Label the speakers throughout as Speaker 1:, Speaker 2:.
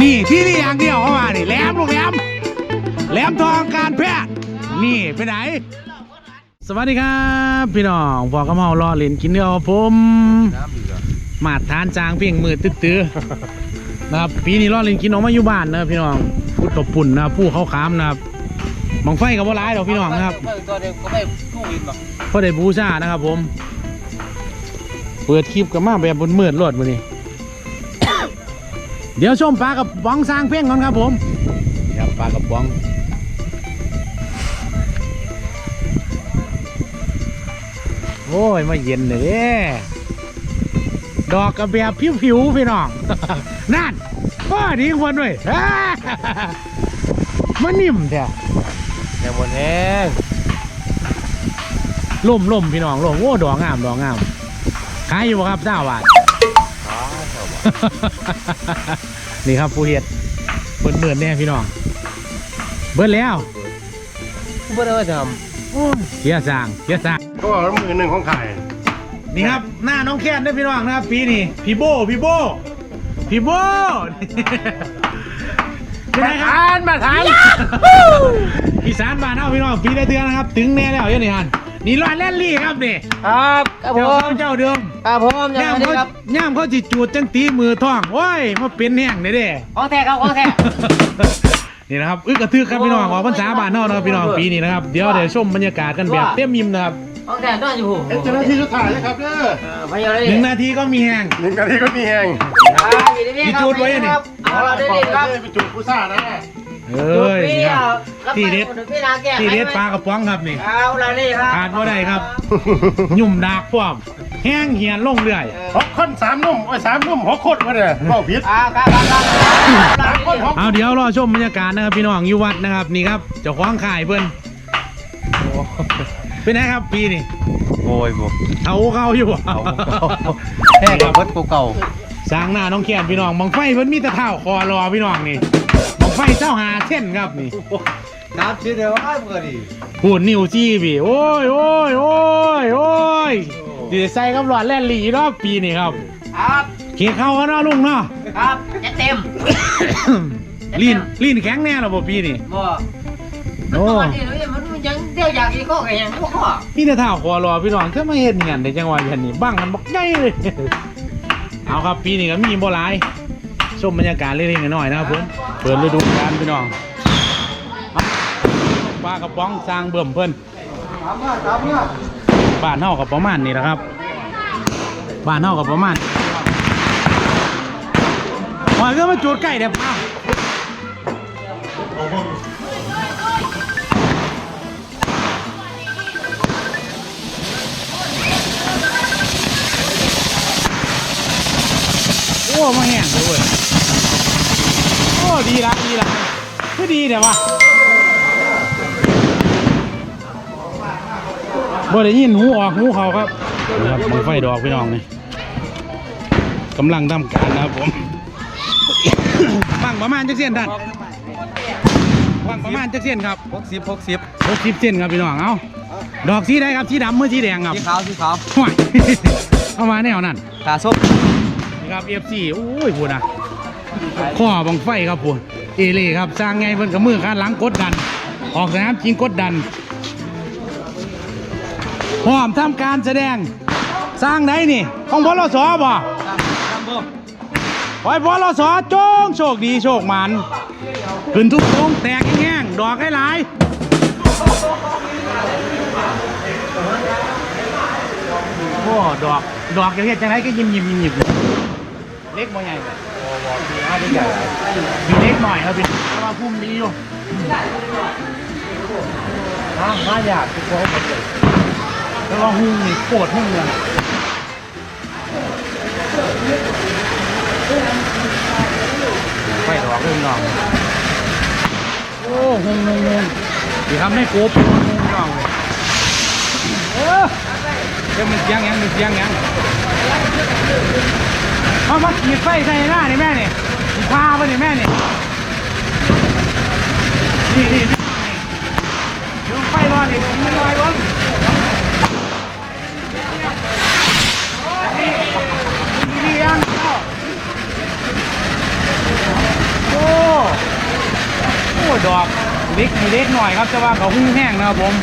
Speaker 1: นี่ที่นี่อย่างเดียวเข้ามานี่แหลมลูกแหลมแหลมทองการแพทย์นี่ไปไหน สวัสดีครับ พี่น้องพอกระเมารอเล่นกินเดียวกับผมมาทานจางเพียงมือตื้อๆนะครับปีนี้รอเล่นกินออกมาอยู่บ้านนะครับพี่น้องพุดกับปุ่นนะครับผู้เขาขามนะครับบังไฟกับว่าร้ายดอกพี่น้องนะครับ
Speaker 2: ก็ไม่กู้วินหรอก
Speaker 1: พอได้บูชานะครับผม เปิดคลิปกับมาแบบบนมืดรวดมานี่ เดี๋ยวชมปลากับบ้องสร้างเพ่งก่อนครับผมนี่ครับปลากับบ้องโอ้ยมาเย็นเลยเด้ดอกกระเบียบผิวๆพี่น้อง นั่นป้าดีคนด้วยมันนิ่มแท้
Speaker 2: แนวบนแห้ง
Speaker 1: ล่มล่มพี่น้องล่มโอ้ดอกงามดอกงามขายอยู่บ่ครับเจ้าบาท นี่ครับผู้เฮ็ดเบิดเบิดแน่พี่น้อง เบิดแล้ว
Speaker 2: กูไม่ได้ว่าท
Speaker 1: โอ้ยเสียสร้างเสียสร้าง
Speaker 3: ก็มือหนึ่งของไข่
Speaker 1: นี่ครับ หน้าน้องแค้นเด้อพี่น้องนะครับปีนี้พี่โบพี่โบพี่โบเป็นไงครับ
Speaker 2: มาทาน
Speaker 1: อีสานบ้านเฮาพี่น้องปีละเดือนนะครับ ถึงแน่แล้วเดี๋ยังนี่ฮันนี่รอยแล่นลี่ครับนี่
Speaker 2: ครับครับผ
Speaker 1: เจ้ามเจ้าเดิม
Speaker 2: ครับผมยัง
Speaker 1: ย่าม
Speaker 2: ไง
Speaker 1: เขา
Speaker 2: ครับ
Speaker 1: ย่ามเขาจิจูดจังตีมือท่องโอ้ยมาเป็นแห้งเลยเด้
Speaker 2: ของแท้ครับของแท้
Speaker 1: นี่นะครับอึกกระทึกครับพี่น้องออกพรรษาบ้านเฮานะครับพี่น้องปีนี้นะครับเดี๋ยวเดี๋ยวชมบรรยากาศกันแบบเต็มยิ้มนะครับ
Speaker 2: ของแท้ด้วยอยู่
Speaker 3: เอ็กเจ้าหน้าที่สุดท้ายนะครับเด้อ
Speaker 2: เออพยายามเลย
Speaker 1: หนึ่งนาทีก็มีแห้ง
Speaker 3: หนึ่งนาทีก็มีแหง
Speaker 1: มีจูดไว้นี่
Speaker 2: เอาเราได้เลยครับ
Speaker 3: ไปจุดผู้ซ่านะ
Speaker 1: เอ้ยนี่ครับที่เด็ด
Speaker 2: พี่นาแก้
Speaker 1: ที่เด็ดปลากระป๋องครับนี่
Speaker 2: เอาเราได้ครับ
Speaker 1: ขาดบ่ได้ครับ ยุ่มดากพร้อม แห้งเหียนลงเรื่อย
Speaker 3: หกคนสามนุ่มโอ้ยสามนุ่มหกคนวะเนี่ยบอกผิด
Speaker 2: อ่าครับครับครับ
Speaker 3: สามคนหก
Speaker 1: เอาเดี๋ยวรอชมบรรยากาศนะครับพี่น้องอยู่วัดนะครับนี่ครับเจ้าของข่ายเพิ่นเป็นไงครับปีนี้
Speaker 4: โอ้ยบ่
Speaker 1: เอาเขาอยู่บ่
Speaker 4: เอาเขาแห้งกับเบิดกูเก่า
Speaker 1: สร้างหน้าน้องแคนพี่น้องบังไฟเพิ่นมีแต่เท้าคอรอพี่น้องนี่บังไฟเจ้าหาเช่นครับนี่
Speaker 4: น้ำชื่อเดียวว่าเมื่อดี
Speaker 1: พูดนิ้วจี้พี่โอ้ยโอ้ยโอ้ยโอ้ย ดีใส่กับหลอดแล่นหลีรอบปีนี่ครับ
Speaker 2: ครับ
Speaker 1: เขียเข้ากันเนาะลุงเนาะ
Speaker 2: ครับจะเต็ม
Speaker 1: ลีนลีนแข็งแน่หรอบ่ปีนี่
Speaker 2: บ่
Speaker 1: โอ้
Speaker 2: มันมันยังเดียวอยากอีกข้อกันยังบ่ข้อ
Speaker 1: มีแต่เท้าคอรอพี่น้องเธอมาเห็นเงี้ยในจังหวะเห็นนี่บังกันบักใหญ่เลยเอาครับปีนี้ก็มีบ่หลายชมบรรยากาศเล็กๆน้อยๆนะครับผมเปิดฤดูกาลพี่น้องเอาปลากระป๋องสร้างเบิ่มเพิ่น บ้านเฮากับประมาณนี้แหละครับบ้านเฮากับประมาณหอยก็มาจูดใกล้เดี๋ยวป้โอ้มาแห้งเลยโอ้ดีละดีละก็ดีเดี๋ยวว บ่ได้ยินหูออกหูเขาครับนะครับบังไฟดอกพี่น้องนี่กำลังทำการนะครับผมบังประมาณจักเส้นท่านบังประมาณจักเส้นครับ
Speaker 4: หกสิบหกสิบ
Speaker 1: หกสิบเส้นครับพี่น้องเอาดอกสีใดครับสีดำเมื่อสีแดงครับ
Speaker 4: สีขาวสีขาว
Speaker 1: ห่วยเอามาแนวนั้น
Speaker 4: ขาส้ม
Speaker 1: นี่ครับ FC โอ้ยพูดนะข้อบังไฟครับพูดเอเล่ครับสร้างไงเพิ่นกับมือข้างหลังกดดัน ออกสนามจริงกดดัน พร้อมทำการแสดง สร้างไหนนี่ ของบลสบ่
Speaker 4: น้ำบ่
Speaker 1: ไว้บลสจงโชคดีโชคมัน ขึ้นทุกโค้งแตกแห้งๆดอกให้หลายโอ้ดอก ดอกจะเฮ็ดจังไดก็ยิ้มยิ้มยิ้มยิ้มเล็กบ่ใหญ่เลยมีเล็กหน่อยครับพี่แต่ว่าพุ่มดีอยู่
Speaker 4: ห้าห้าอยากทุกคน
Speaker 1: แล้วก็หุ้งนี่ปวดหุ้งเลยไฟดอกเรื่งน้องโอ้หงงงงที่ทำให้โกบงงน้องเลยเออดี๋ยวมันเสียงยังมันเสียงยังมามามีไฟใส่หน้านี่แม่นี่มีผ้าป่ะนี่แม่นี่นี่นี่เดี๋ไฟร้อนนี่มันลอยร้อน โอ้โอ้ดอกเล็กเล็กหน่อยครับแต่ว่าเขาหุ้งแห้งนะครับผม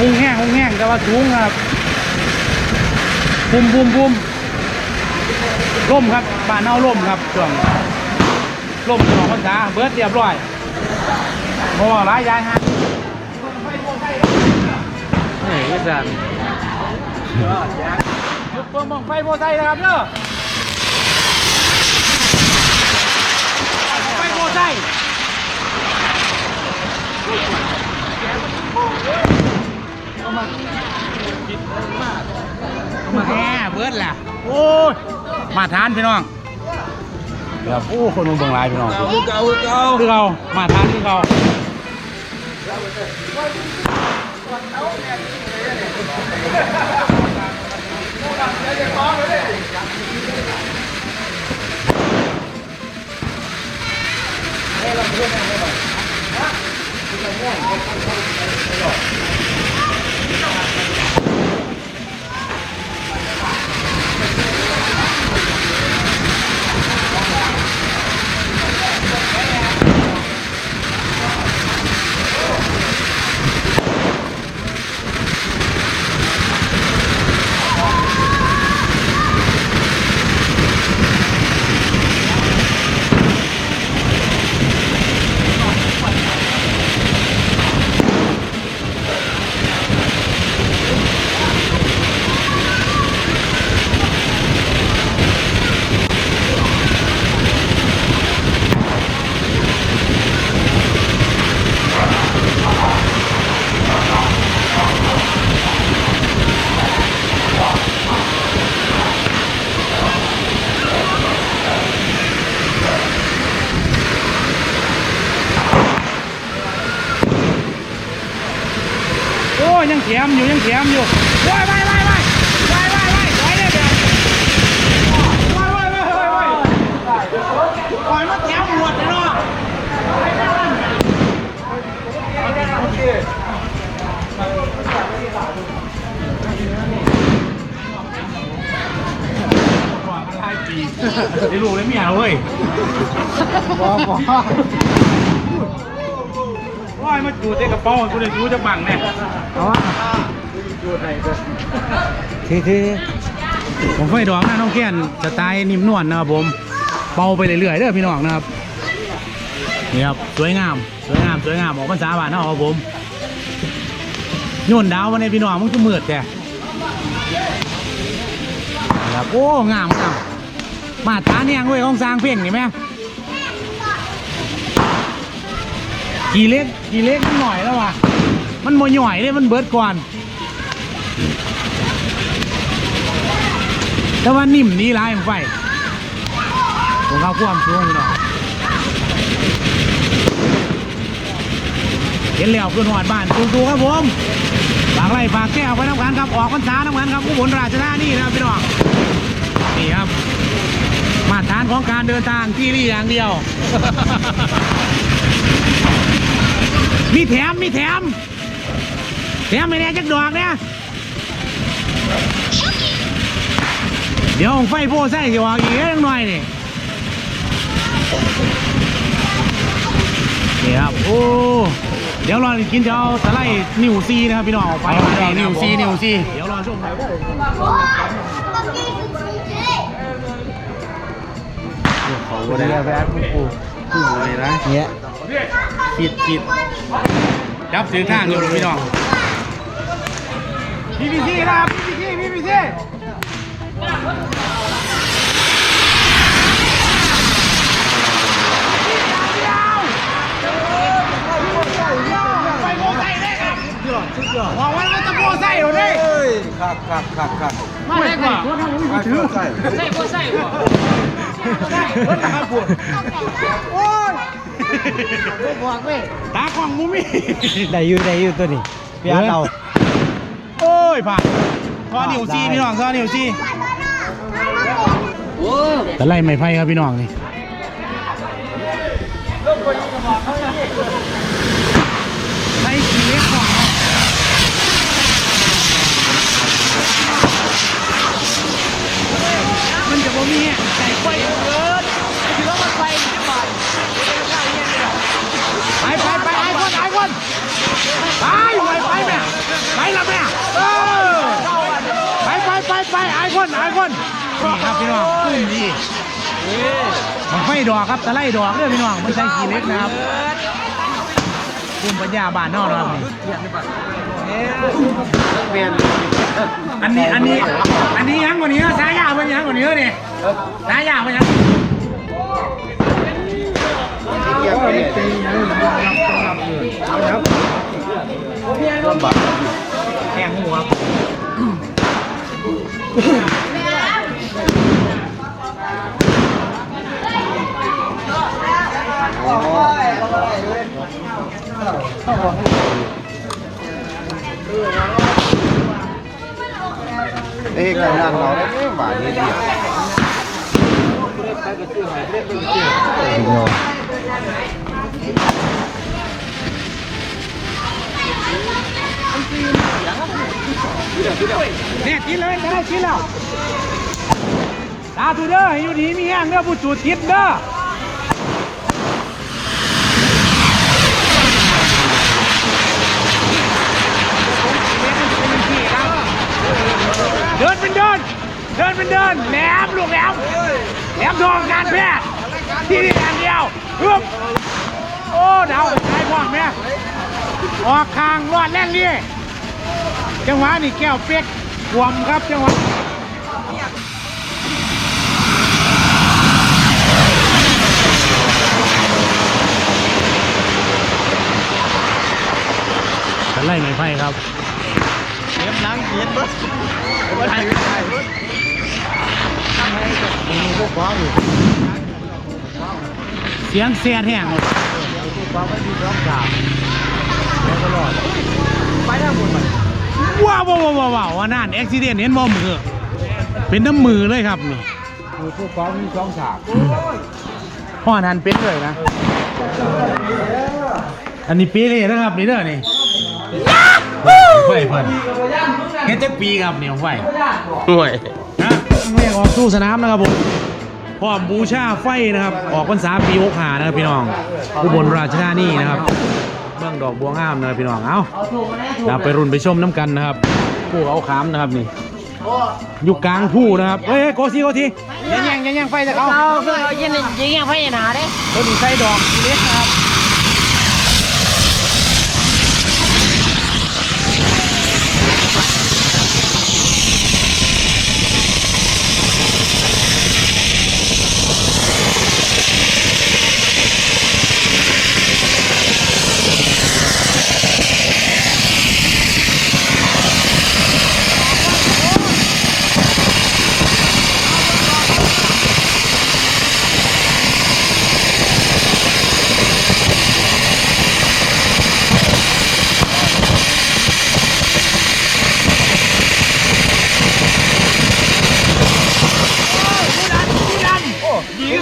Speaker 1: หุ้งแห้งหุ้งแห้งแต่ว่าสูงครับบุมบุมบุมล่มครับบ้านเอาล่มครับช่วงล่มสองพรรษาเบิร์ดเรียบร้อยโอ้หลายอยางฮะนี่วิสันยุดเพิ่มมองไฟโมไซค์นะครับเนาะ ไปโมไซค์มาแห่เบิร์ดแหละโอ้ย มาทานพี่น้องเดี๋ยวโอ้คนมึงเบิ่งหลายพี่น้อง
Speaker 4: เก่าเก่าเก่า
Speaker 1: คือเรามาทานคือเรา Meron, meron, meron. Ha? Tingnan mo. Meron, meron, meron. มอยู่ยังเขียมอยู่ว้ายว้ายว้ายว้ายว้ายว้ายว้ายว้ายเลยเดี๋ยวว้ายว้ายว้ายว้ายว้ายปล่อยมาแถวหมดเลยเนาะได้ลูกได้เมียเว้ย
Speaker 4: บอบอก
Speaker 1: ว้ายมาจูดในกระเป๋ากูเลยจูดจะบังเนี่ย
Speaker 4: เอาวะทีที
Speaker 1: ผมไฟดอกนะน้องแก้นสไตล์นิ่มนวลนะครับผมเป่าไปเรื่อยๆเด้อพี่น้องนะครับนี่ครับสวยงามสวยงามสวยงามออกพรรษาบานนะครับผมโยนดาวมาในพี่น้องมันก็มืดแท้นะครับโอ้งามงามมาตานเนี่ยงเว้ยของสร้างเพ่งนี่ไหมกี่เล็กกี่เล็กมันหน่อยแล้ววะมันโมหน่อยเลยมันเบิร์ดก่อน แต่ว่านิ่มนี้ร้ายผมไฟผมเข้าความสูงพี่น้องเห็นแล้วขึ้นหอดบ้านสูๆครับผมฝากไร่ฝากแก้วไปน้ำกันครับออกพรรษาน้ำกันครับอุบลราชธานีนะครับพี่น้องนี่ครับ มาตรฐานของการเดินทางที่นี่อย่างเดียว มีแถมมีแถมแถมไม่แน่จักดอกเนี่ย เดี๋ยวไฟโพใส่สิว่าอีกนิดหน่อยนี่นี่ครับโอ้เดี๋ยวรอกินจะเอาสไลด์นิวซีนะครับพี่น้องเอาไปนิวซีนิวซีเดี๋ยวรอชมครับ
Speaker 4: เขาเรียกแบบกูกูกูเลยนะเนี้ย
Speaker 1: ปิดปิดจับถือข้างอยู่พี่น้อง พีพีซีครับพีพีซีพีพีซีไปโมไซได้ครับ
Speaker 4: ยอดสุดยอด
Speaker 1: บอกว่ามันจะโมไซเหรอเนี่ย
Speaker 4: เฮ้ยครับครับครับครับ
Speaker 1: มาได้กว่า
Speaker 4: มาถือใส่
Speaker 2: ใส่บ่ใส่บ่
Speaker 1: เฮ้ยตาปวดโอ้ย
Speaker 2: บอกเว้ย
Speaker 1: ตากล้องมูมี่
Speaker 4: ได้อยู่ได้อยู่ตัวนี้พี่อาร์ตเรา
Speaker 1: โอ้ ยผ่านซอนิวซีพี่น้องซอนิวซี
Speaker 2: โอ้
Speaker 1: แต่ไล่ไม่ไพ่ครับพี่น้องนี่ไล่ขี้เล็กก่อนมันจะบ่มีแห้งใจไฟเกิน
Speaker 2: ถือว่ามันไฟจะบอด
Speaker 1: ไปไปไปไอ้คนไอ้คนไปไปไปแม่ไปละแม่เออไปไปไปไป ไอ้คนไอ้คนนี่ครับพี่น้องขึ้นดีมันไฟดอกครับแต่ไล่ดอกเด้อพี่น้องมันใช้ขี้เล็กนะครับภูมิปัญญาบ้านนอกนะครับอันนี้อันนี้อันนี้ยังกว่านี้สายยาวมันยังกว่านี้นี่สายยาวมันยังแข่งหัวครับ
Speaker 3: เอ้ยกันนั่งเราได้หวานนิดเดียว
Speaker 1: เนี่ เนี่ยกินเลยจะได้กินแล้วตาตูเด้ออยู่ดีมีแห้งเด้อผู้จูดทิศเด้อเดินเป็นเดิน เดินเป็นเดินแหลมลูกแหลมแหลมทองการแพทย์ที่นี่อย่างเดียวฮึบโอ้เดาใช้พ่อแม่ ออกคางรอดแล่นเลี่ยจังหวะนี่แก้วเป๊กขวมครับจังหวะกันไล่ไม่ไพ่ครับ
Speaker 4: เก็บนังเกียนเบิดไม่ได้ไม่ได้เบิดมีพวกฟ้องอยู่
Speaker 1: เสียงเสียดแห้งเลย
Speaker 4: พวกฟ้องไม่มีร้องสาม แล้วก็รอดไปทางบนมัน
Speaker 1: ว้าวว้าวว้าวว้าวว่านั่นอุบิเหตุเห็นบ่มือเป็นน้ำมือเลยครับนี่
Speaker 4: คือพวกฟ้องมีสองสาม
Speaker 1: พ่อนันเป็นเลยนะ อันนี้ปีเลยนะครับนี่เด้อนี่ไฟเพิ่นเฮ็ดจักปีครับนี่ของไฟ
Speaker 3: ห่วย
Speaker 1: นะเรียกออกสู้สนามนะครับผมพร้อมบูชาไฟนะครับ ออกพรรษาปีหกหานะครับพี่น้องอุบลราชธานีนะครับเมื องดอกบัวงามนะครับพี่น้องเอ้าเราไปรุ่นไปชมน้ำกันนะครับผู้เอาขามนะครับนี่อยู่กลางผู้นะครับเฮ้ยโกซีโกทีอย่าแย่งอย่าแย่งไฟจากเขา
Speaker 2: เราคือเอายิงยิงยังไฟหนาเด้
Speaker 1: ตัวนี้ใส่ดอกทีเล็กนะครับ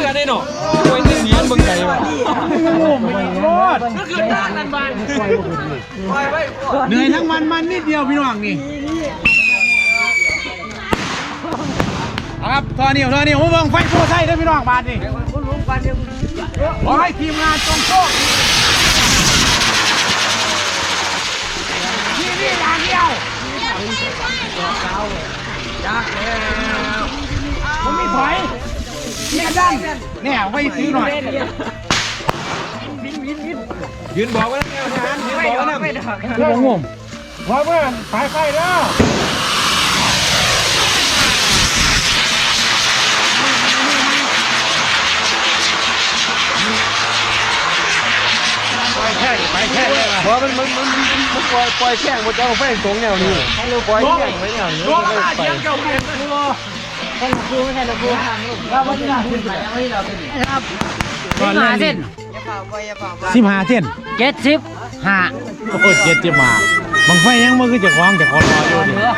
Speaker 4: ดีกันได้เนาะโอ้ยนี่เนียนเบิ่งไกลว่ะ
Speaker 1: โอ้ไม่รอด
Speaker 2: ก็คือด้านนั้นบ้าน
Speaker 1: เหนื่อยทั้งวันมันนิดเดียวพี่น้องนี่ครับตอนนี้ตอนนี้ผมเบิ่งไฟโซ่ใส่เด้พี่น้องบาทนี่
Speaker 2: คุณลุงบ้านเดียว
Speaker 1: ขอให้ทีมงานจงโชคที่นี่อย่างเดียวผมมีถอย เนี่ยดันเนี่ยไว้ซื้อหน่อย
Speaker 4: ยืนบอกไว้แล้วงานยืนบอกไว้แล้ว
Speaker 2: ไม่ดอก
Speaker 1: คือผมงง
Speaker 3: พอเพื่อนสายไฟแล้วไปแค่ไปแค่เลยล่ะ
Speaker 4: เพราะมันมันมันมันปล่อยปล่อยแข้งมันจะเอาแป้งตรงแนวนี้ให้เราปล่อยแข้งไว้แนวนี้
Speaker 1: โดน
Speaker 4: มัน
Speaker 1: มา
Speaker 4: ไป
Speaker 1: เสีย งเก่าเปลี่ยนตัวก่อนเล่นเส้นสิบห้าเส้น
Speaker 2: เจ็ดสิบห้า
Speaker 1: โอ้เจ็ดสิบห้าบังไฟยังมันคือจะคล้องจะคอนรออยู่นี่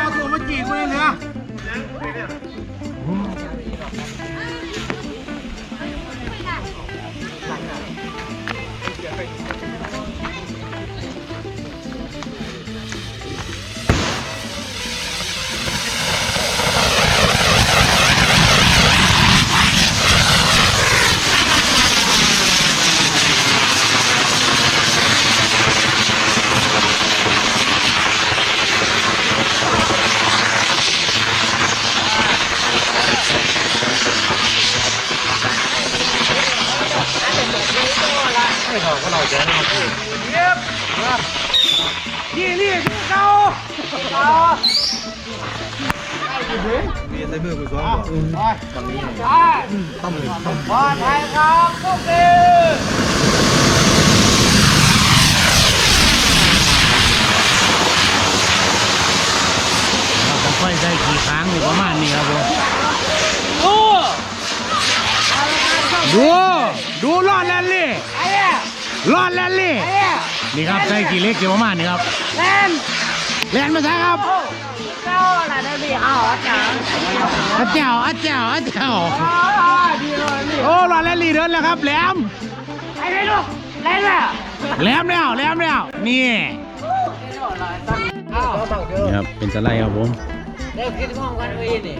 Speaker 1: นี่
Speaker 4: ย
Speaker 1: นี่ครับใส่กี่เล็กอยู่ประมาณนี้ครับ
Speaker 2: เล่น
Speaker 1: แลนมาใช่ครับ
Speaker 2: เจ้าอะไรได้ดีเอาจัง
Speaker 1: อาเจ้าอาเจ้าอาเจ้า
Speaker 2: อ๋อดีเลยนี่
Speaker 1: โอ้รอดแลนลี่เดินแล้วครับแหลม
Speaker 2: ไอ้เลยลูกเล่นอะ
Speaker 1: แหลมแล้วแหลมแล้วนี่นี่ครับเป็นสไลด์ครับผม
Speaker 2: เด็กกินห้องกันเว้ยนี่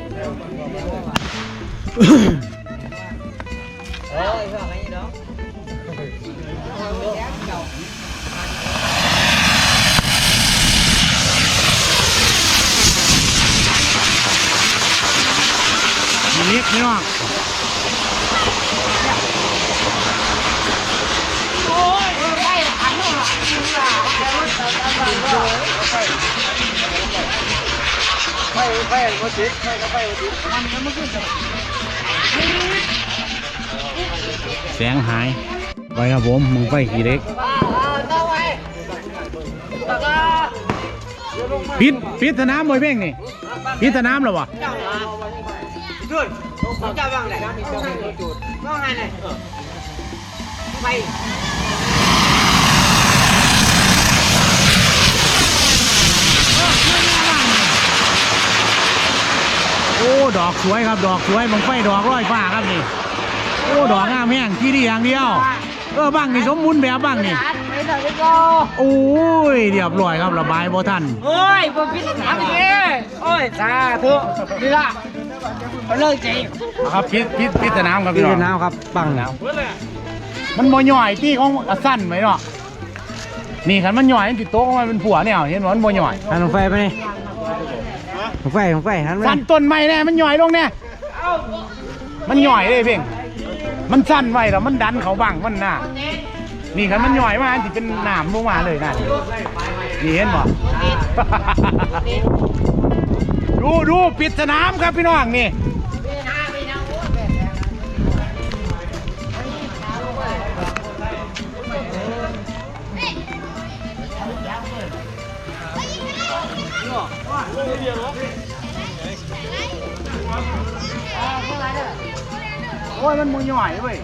Speaker 2: เอ้ยว่าไงเนาะ
Speaker 1: กี่ พี่น้อง
Speaker 2: โอ้ยได้อันนู้น
Speaker 1: แสงหาย ไปครับผมมึงไฟกี่เล็ก
Speaker 2: เข้าไว้แล้วก็
Speaker 1: ปิดปิดสนามมวยเพ่งนี่ปิดสนามแล้ววะ
Speaker 2: เจ้าละจุดเจ้าบ้างไหนจุดบ้างไงไหนไป
Speaker 1: โอ้ ดอกสวยครับ ดอกสวยมึงไฟดอกร้อยฟ้าครับนี่ โอ้ ดอกงามแห้งที่นี่อย่างเดียว เออบ้างนี่สมบูรณ์แบบบ้างนี่
Speaker 2: ไปไหนไปก็
Speaker 1: โอ้ยเรียบร้อยครับระบายบ่ทัน
Speaker 2: โอ้ยบ่พิษถามอีกโอ้ยสาธุนี่ละ เลิกจริง
Speaker 1: ครับพิษพิษพิษสนามครับพี่น้อง
Speaker 4: น้ำครับปังแล้ว
Speaker 1: มันบ่ย่อยที่ของสั้นไหมเนาะนี่คันมันย่อยมันติดโต๊ะของมันเป็นผัวเนี่ยเห็นบ่มันบ่ย่อย
Speaker 4: หันลงไฟไปนี่ลงไฟลงไฟหันไป
Speaker 1: สั้นต้นไม้แน่มันย่อยลงแน่มันย่อยเลยเพ่งมันสั้นไว้แล้วมันดันเขาบังมันน่ะนี่คันมันย่อยมาสิเป็นหนามลงมาเลยน่ะนี่เห็นบ่ ดูดูปิดสนามครับพี่น้องนี่โอ้ยมันมูย่อยเว้ย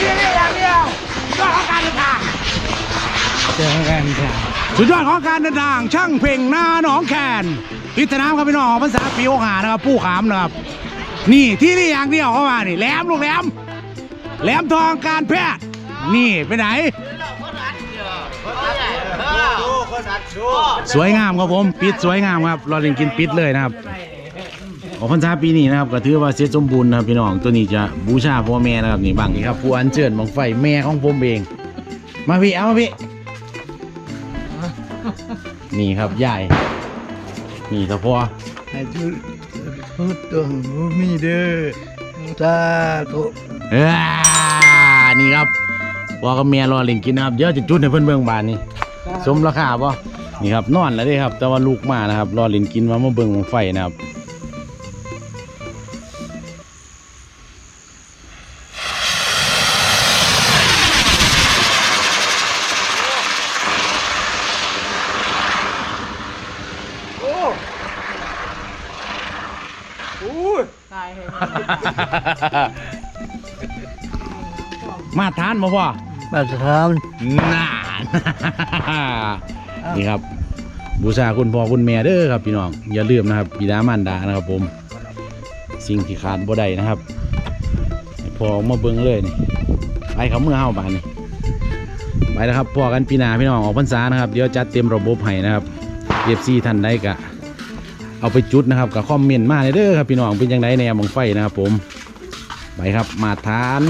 Speaker 1: นี่นี่อย่างเดียวสุดยอดของการเดินทาง
Speaker 4: เจอกันค่ะ
Speaker 1: สุดยอดของการเดินทางช่างเพ่งหน้าหนองแคนพิษน้ำครับพี่น้องภาษาปีโอหานะครับผู้ขามนะครับ นี่ที่นี่อย่างเดียวเข้ามานี่แหลมลูกแหลมแหลมทองการแพทย์นี่ไปไหน สวยงามครับผมปิดสวยงามครับรอเล่นกินปิดเลยนะครับออกพรรษาปีนี้นะครับก็ถือว่าเสร็จสมบูรณ์นะครับพี่น้องตัวนี้จะบูชาพ่อแม่นะครับนี่บางนี่ครับผู้อัญเชิญบังไฟแม่ของผมเอง มาพี่เอามาพี่ นี่ครับยายนี่สะพอ
Speaker 4: ให้จุดพุทธังมีเด้อสาธุ
Speaker 1: เอ้านี่ครับพ่อกับแม่รอเล่นกินนะครับเดี๋ยวจะจุดในเพื่อนเบื้องบานนี่สมราคาป่ะนี่ครับนอนแล้วเด้ครับ แต่ว่าลูกมานะครับ รอเลินกินมาเมื่อเบิ่งของไฟนะครับา
Speaker 2: ยเลย
Speaker 1: มาทานมาพ่อ
Speaker 4: มาสถาน
Speaker 1: น่านี่ครับ บูชาคุณพ่อคุณแม่เด้อครับ พี่น้อง อย่าลืมนะครับบิดามารดานะครับผม สิ่งที่ขาดบ่ได้นะครับให้พอมาเบิ่งเลยนี่ไปเขาเมื่อเฮาบานนี่ไปแล้วครับพอกันปีหนาพี่น้องออกพรรษานะครับ เดี๋ยวจัดเต็มระบบให้นะครับเอฟซีท่านใดกะ เอาไปจุดนะครับกับคอมเมนต์มาเลยเด้อครับพี่น้องเป็นยังไงแนวมองไฟนะครับผมไปครับมาทาน